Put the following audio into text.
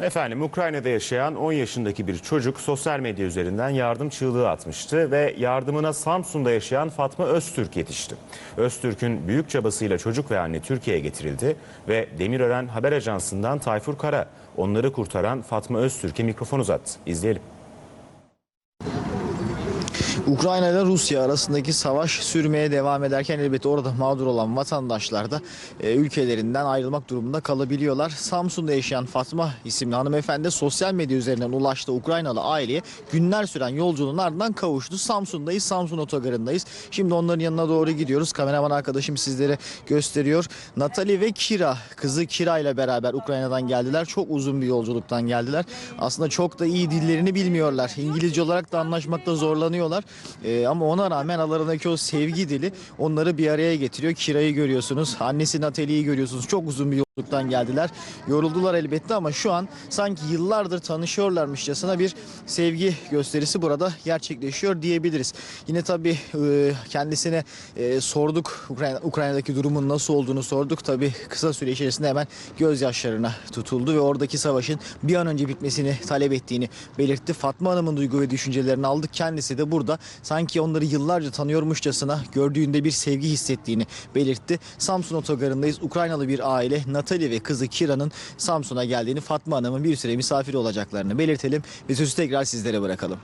Efendim Ukrayna'da yaşayan 10 yaşındaki bir çocuk sosyal medya üzerinden yardım çığlığı atmıştı ve yardımına Samsun'da yaşayan Fatma Öztürk yetişti. Öztürk'ün büyük çabasıyla çocuk ve anne Türkiye'ye getirildi ve Demirören Haber Ajansı'ndan Tayfur Kara onları kurtaran Fatma Öztürk'e mikrofon uzattı. İzleyelim. Ukrayna ile Rusya arasındaki savaş sürmeye devam ederken elbette orada mağdur olan vatandaşlar da e, ülkelerinden ayrılmak durumunda kalabiliyorlar. Samsun'da yaşayan Fatma isimli hanımefendi sosyal medya üzerinden ulaştığı Ukraynalı aileye günler süren yolculuğun ardından kavuştu. Samsun'dayız, Samsun otogarındayız. Şimdi onların yanına doğru gidiyoruz. Kameraman arkadaşım sizlere gösteriyor. Natali ve Kira, kızı Kira ile beraber Ukrayna'dan geldiler. Çok uzun bir yolculuktan geldiler. Aslında çok da iyi dillerini bilmiyorlar. İngilizce olarak da anlaşmakta zorlanıyorlar. Ee, ama ona rağmen aralarındaki o sevgi dili onları bir araya getiriyor. Kira'yı görüyorsunuz, annesi Natali'yi görüyorsunuz. Çok uzun bir yolculuktan geldiler. Yoruldular elbette ama şu an sanki yıllardır tanışıyorlarmışçasına bir sevgi gösterisi burada gerçekleşiyor diyebiliriz. Yine tabii e, kendisine e, sorduk Ukrayna, Ukrayna'daki durumun nasıl olduğunu sorduk. Tabii kısa süre içerisinde hemen gözyaşlarına tutuldu ve oradaki savaşın bir an önce bitmesini talep ettiğini belirtti. Fatma Hanım'ın duygu ve düşüncelerini aldık. Kendisi de burada sanki onları yıllarca tanıyormuşçasına gördüğünde bir sevgi hissettiğini belirtti. Samsun otogarındayız. Ukraynalı bir aile Natali ve kızı Kira'nın Samsun'a geldiğini Fatma Hanım'ın bir süre misafir olacaklarını belirtelim ve sözü tekrar sizlere bırakalım.